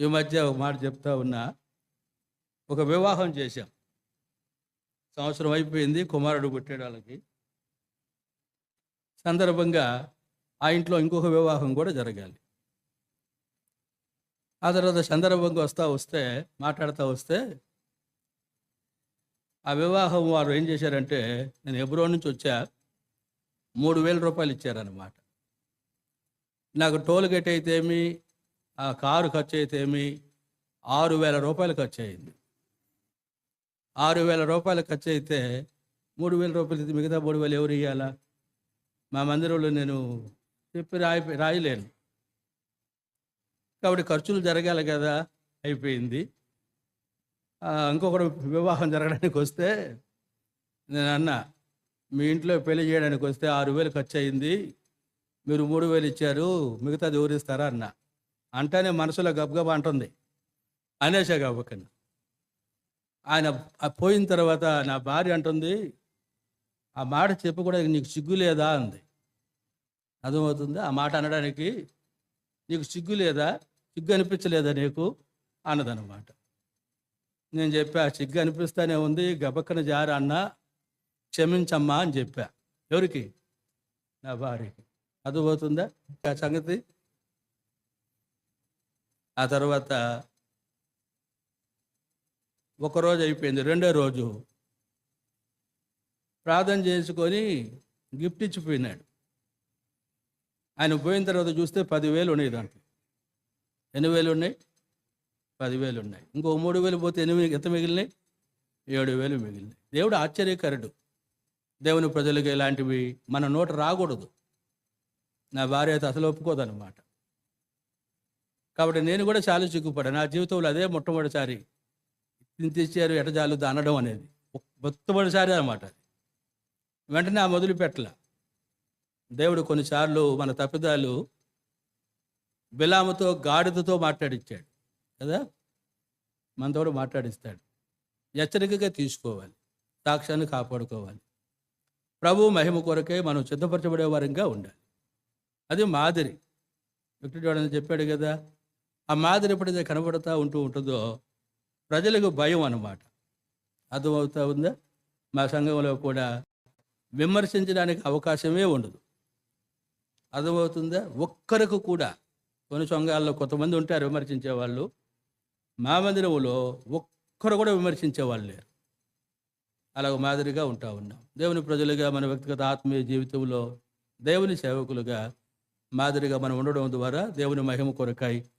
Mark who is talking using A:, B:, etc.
A: ఈ మధ్య ఒక మాట చెప్తా ఉన్నా. ఒక వివాహం చేశాం. సంవత్సరం అయిపోయింది కుమారుడు పుట్టాడు వాళ్ళకి సందర్భంగా ఆ ఇంట్లో ఇంకొక వివాహం కూడా జరగాలి. ఆ తర్వాత సందర్భంగా వస్తా వస్తే మాట్లాడుతూ వస్తే ఆ వివాహం వారు ఏం చేశారంటే నేను ఎబ్రో నుంచి వచ్చా మూడు వేల రూపాయలు ఇచ్చారన్నమాట. నాకు టోల్ గేట్ అయితే ఏమి ఆ కారు ఖర్చు అయితే ఏమి ఆరు వేల రూపాయలు ఖర్చు అయింది ఆరు వేల రూపాయలు ఖర్చు అయితే మూడు వేల రూపాయలు మిగతా మూడు వేలు ఎవరు ఇవ్వాలా మా మందిరంలో నేను చెప్పి రాయి రాయలేను. కాబట్టి ఖర్చులు జరగాలి కదా అయిపోయింది. ఆ, ఇంకొకడు వివాహం జరగడానికి వస్తే నేను అన్నా మీ ఇంట్లో పెళ్ళి చేయడానికి వస్తే ఆరు వేలు ఖర్చు అయింది మీరు మూడు వేలు ఇచ్చారు మిగతాది ఎవరిస్తారా అన్నా. అంటేనే మనసులో గబగబా అంటుంది. అనేసా గబక్కన ఆయన పోయిన తర్వాత నా భార్య అంటుంది ఆ మాట చెప్పకూడదు నీకు సిగ్గు లేదా? అంది. అర్థమవుతుంది? ఆ మాట అనడానికి నీకు సిగ్గు లేదా? సిగ్గు అనిపించలేదా నీకు? అన్నదన్నమాట. నేను చెప్పా సిగ్గు అనిపిస్తానే ఉంది గబక్కన జారు అన్న క్షమించమ్మా అని చెప్పా. ఎవరికి? నా భార్యకి. అర్థమవుతుందా? సంగతి? ఆ తర్వాత ఒక రోజు అయిపోయింది. రెండో రోజు ప్రార్థన చేసుకొని గిఫ్ట్ ఇచ్చిపోయినాడు. ఆయన పోయిన తర్వాత చూస్తే పదివేలు ఉన్నాయి దాంట్లో. ఎన్ని వేలు ఉన్నాయి? పదివేలు ఉన్నాయి. ఇంకో మూడు వేలు పోతే ఎనిమిది ఎంత మిగిలినాయి? ఏడు వేలు మిగిలినాయి. దేవుడు ఆశ్చర్యకరుడు. దేవుని ప్రజలకు ఇలాంటివి మన నోట రాకూడదు. నా భార్య అయితే అసలు ఒప్పుకోదన్నమాట. కాబట్టి నేను కూడా చాలా చిక్కుపడ్డా నా జీవితంలో అదే మొట్టమొదటిసారి ఇంత ఇచ్చారు ఎట చాలుద్ది అనడం అనేది. మొట్టమొదటిసారి అనమాట వెంటనే ఆ మొదలు పెట్టల. దేవుడు కొన్నిసార్లు మన తప్పిదాలు బిలాముతో గాడిదతో మాట్లాడిచ్చాడు కదా? మనతో కూడా మాట్లాడిస్తాడు. హెచ్చరికగా తీసుకోవాలి. సాక్ష్యాన్ని కాపాడుకోవాలి. ప్రభు మహిమ కొరకే మనం సిద్ధపరచబడే వారంగా ఉండాలి. అది మాదిరి. వ్యక్తి చెప్పాడు కదా ఆ మాదిరి ఎప్పుడైతే కనబడుతూ ఉంటూ ఉంటుందో ప్రజలకు భయం అన్నమాట. అర్థమవుతా ఉందా? మా సంఘంలో కూడా విమర్శించడానికి అవకాశమే ఉండదు. అర్థమవుతుందా? ఒక్కరికి కూడా కొన్ని సంఘాల్లో కొంతమంది ఉంటారు విమర్శించే వాళ్ళు. మా మందిరంలో ఒక్కరు కూడా విమర్శించే వాళ్ళు లేరు. అలాగ మాదిరిగా ఉంటా ఉన్నాం. దేవుని ప్రజలుగా మన వ్యక్తిగత ఆత్మీయ జీవితంలో దేవుని సేవకులుగా మాదిరిగా మనం ఉండడం ద్వారా దేవుని మహిమ కొరకాయి